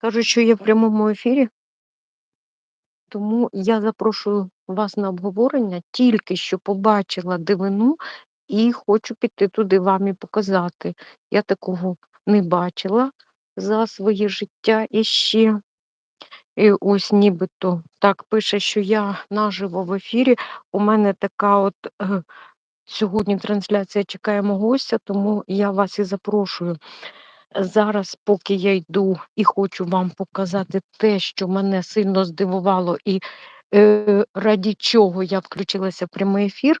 Кажуть, що я в прямому ефірі, тому я запрошую вас на обговорення. Тільки що побачила дивину і хочу піти туди вам і показати. Я такого не бачила за своє життя іще. І ось нібито так пише, що я наживо в ефірі. У мене така от е, сьогодні трансляція чекаємо гостя, тому я вас і запрошую. Зараз, поки я йду і хочу вам показати те, що мене сильно здивувало, і е, раді чого я включилася в прямий ефір.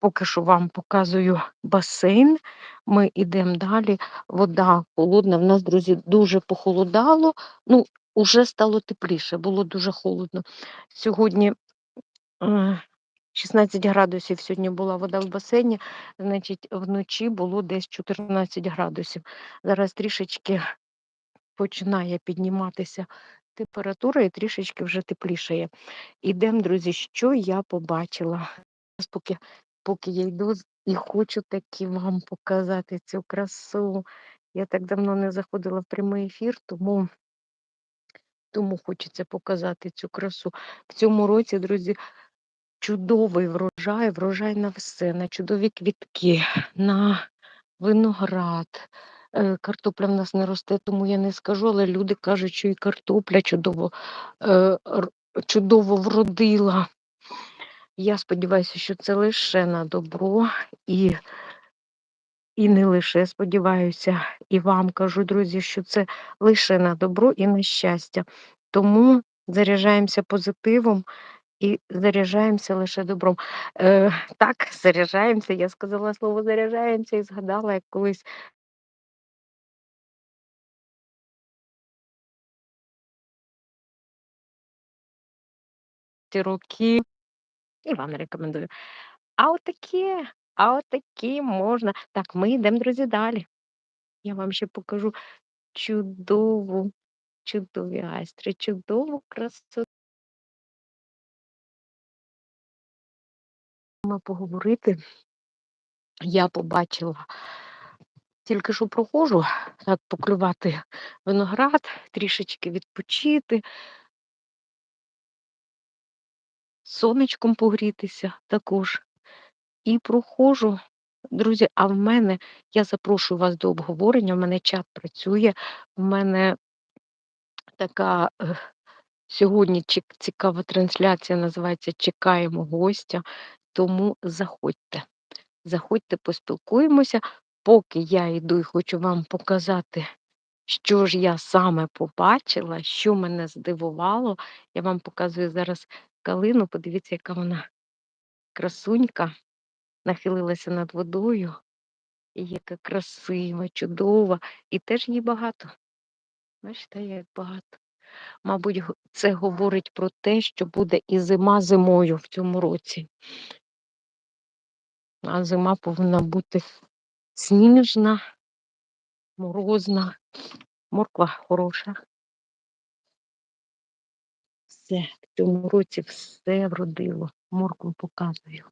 Поки що вам показую басейн. Ми йдемо далі. Вода холодна. В нас, друзі, дуже похолодало. Ну, уже стало тепліше, було дуже холодно. Сьогодні е, 16 градусів сьогодні була вода в басейні, значить, вночі було десь 14 градусів. Зараз трішечки починає підніматися температура і трішечки вже теплішає. Ідемо, друзі, що я побачила. Поки, поки я йду і хочу таки вам показати цю красу. Я так давно не заходила в прямий ефір, тому, тому хочеться показати цю красу. В цьому році, друзі, чудовий врожай, врожай на все, на чудові квітки, на виноград. Е, Картопля в нас не росте, тому я не скажу, але люди кажуть, що і картопля чудово, е, чудово вродила. Я сподіваюся, що це лише на добро і, і не лише сподіваюся, і вам кажу, друзі, що це лише на добро і на щастя. Тому заряджаємося позитивом і заряджаємося лише добром. Е, так, заряджаємося. Я сказала слово заряджаємося і згадала, як колись ті роки, і вам рекомендую. А отакі, а отакі можна. Так, ми йдемо, друзі, далі. Я вам ще покажу чудову, чудові айстри, чудову красоту. Ми поговорити. Я побачила, тільки що проходжу, так поклювати виноград, трішечки відпочити, сонечком погрітися також. І проходжу. Друзі, а в мене я запрошую вас до обговорення. В мене чат працює, в мене така е, сьогодні цікава трансляція називається Чекаємо гостя. Тому заходьте. Заходьте, поспілкуємося. Поки я йду і хочу вам показати, що ж я саме побачила, що мене здивувало. Я вам показую зараз калину. Подивіться, яка вона красунька, нахилилася над водою. Яка красива, чудова, і теж її багато. Бачите, як багато. Мабуть, це говорить про те, що буде і зима зимою в цьому році. А зима повинна бути сніжна, морозна, морква хороша. Все, в цьому році все вродило. Моркву показую.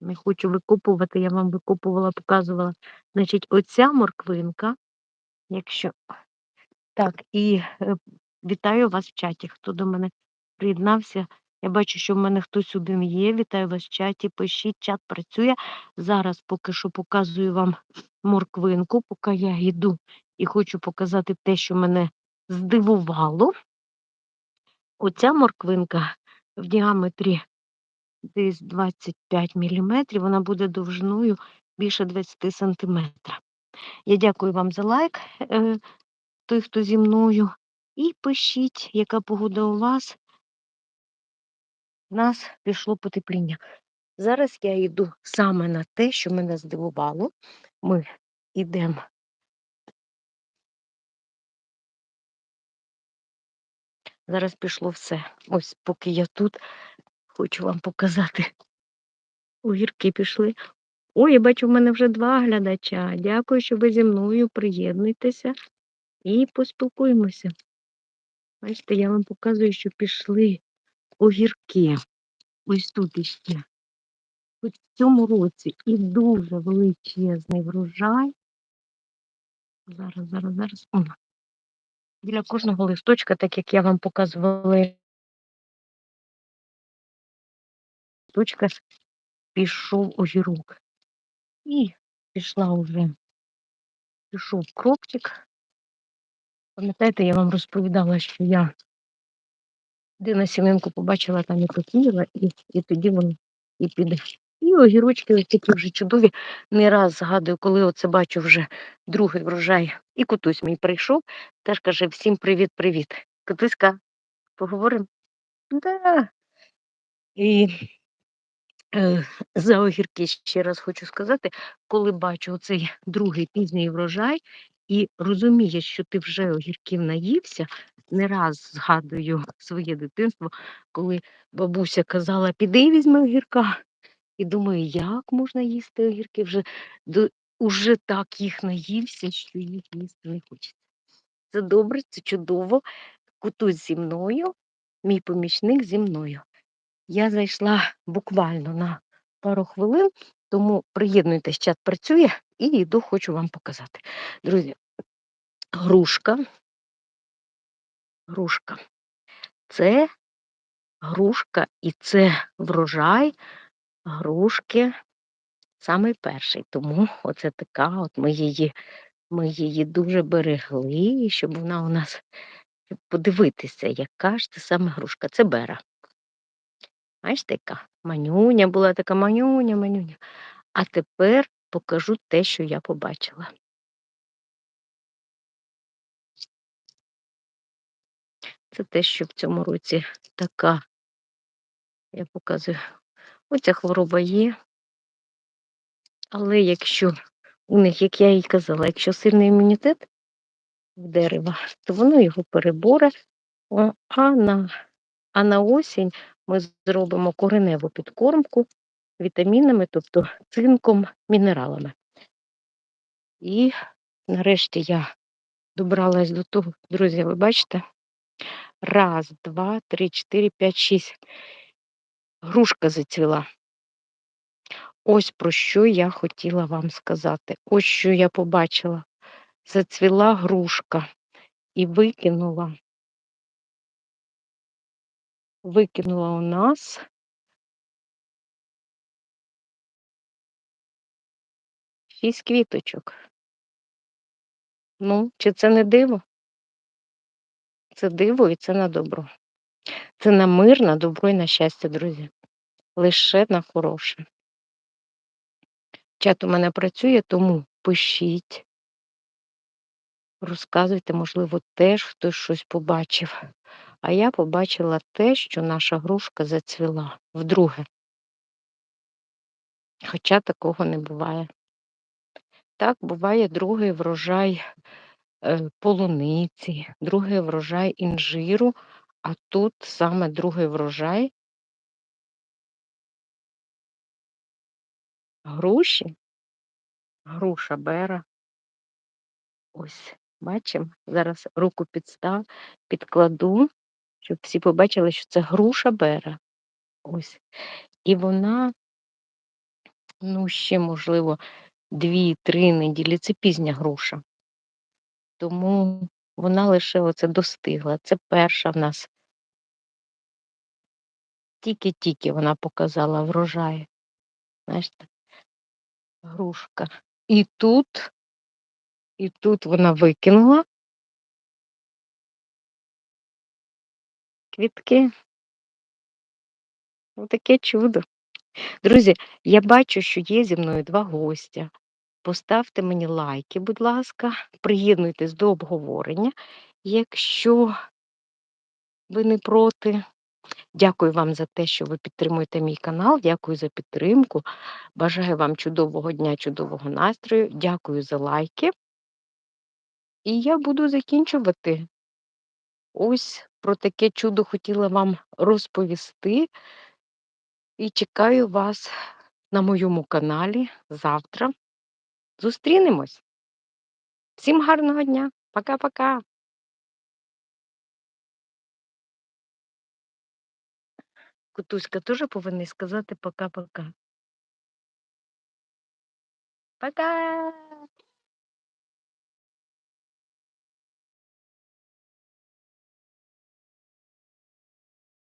Не хочу викопувати, я вам викопувала, показувала. Значить, оця морквинка, якщо Так, і е, вітаю вас в чаті. Хто до мене приєднався? Я бачу, що в мене хтось один є. Вітаю вас в чаті. Пишіть, чат працює. Зараз поки що показую вам морквинку, поки я йду і хочу показати те, що мене здивувало. Оця морквинка в діаметрі десь 25 мм, вона буде довжиною більше 20 см. Я дякую вам за лайк. е, той, хто зі мною. І пишіть, яка погода у вас. У нас пішло потепління. Зараз я йду саме на те, що мене здивувало. Ми йдемо. Зараз пішло все. Ось поки я тут, хочу вам показати. Огірки пішли. Ой, я бачу, в мене вже два глядача. Дякую, що ви зі мною приєднуйтеся і поспілкуємося. Бачите, я вам показую, що пішли огірки. Ось тут іще. В цьому році і дуже величезний врожай. Зараз, зараз, зараз. О, Біля кожного листочка, так як я вам показувала листочка, пішов огірок. І пішла вже, пішов кропчик. Пам'ятаєте, я вам розповідала, що я де на сіминку побачила, там і посіяла, і, і тоді воно і піде. І огірочки ось такі вже чудові. Не раз згадую, коли оце бачу вже другий врожай. І котусь мій прийшов, теж каже: всім привіт-привіт. Котуська, поговоримо? Да. І е, за огірки ще раз хочу сказати, коли бачу оцей другий пізній врожай і розумієш, що ти вже огірків наївся, не раз згадую своє дитинство, коли бабуся казала, піди візьми огірка. І думаю, як можна їсти огірки? Вже до, уже так їх наївся, що їх їсти не хочеться. Це добре, це чудово. Кутусь зі мною, мій помічник зі мною. Я зайшла буквально на пару хвилин, тому приєднуйтесь, чат працює, і йду, хочу вам показати. Друзі, грушка. Грушка. Це грушка і це врожай грушки самий перший. Тому оце така, от ми її, ми її дуже берегли, щоб вона у нас подивитися, яка ж це саме грушка. Це бера. Бачите, яка манюня була така манюня, манюня. А тепер покажу те, що я побачила. Це те, що в цьому році така, я показую, оця хвороба є. Але якщо у них, як я і казала, якщо сильний імунітет в дерева, то воно його переборе, а на, а на осінь ми зробимо кореневу підкормку вітамінами, тобто цинком, мінералами. І нарешті я добралась до того, друзі, ви бачите? Раз, два, три, чотири, п'ять, шість. Грушка зацвіла. Ось про що я хотіла вам сказати. Ось що я побачила. Зацвіла грушка і викинула. Викинула у нас шість квіточок. Ну, чи це не диво? Це диво і це на добро. Це на мир, на добро і на щастя, друзі. Лише на хороше. Чат у мене працює, тому пишіть, розказуйте, можливо, теж хтось щось побачив. А я побачила те, що наша грушка зацвіла вдруге. Хоча такого не буває. Так, буває другий врожай е, полуниці, другий врожай інжиру, а тут саме другий врожай груші, груша бера. Ось, бачимо, зараз руку підстав, підкладу, щоб всі побачили, що це груша бера. Ось. І вона, ну, ще, можливо, дві-три неділі, це пізня груша. Тому вона лише оце достигла. Це перша в нас. Тільки-тільки вона показала врожай. Знаєте, грушка. І тут, і тут вона викинула квітки. Отаке чудо. Друзі, я бачу, що є зі мною два гостя. Поставте мені лайки, будь ласка, приєднуйтесь до обговорення. Якщо ви не проти, дякую вам за те, що ви підтримуєте мій канал. Дякую за підтримку. Бажаю вам чудового дня, чудового настрою. Дякую за лайки. І я буду закінчувати. Ось про таке чудо хотіла вам розповісти. І чекаю вас на моєму каналі завтра. Зустрінемось. Всім гарного дня. Пока-пока. Кутуська теж повинен сказати пока-пока. Пока.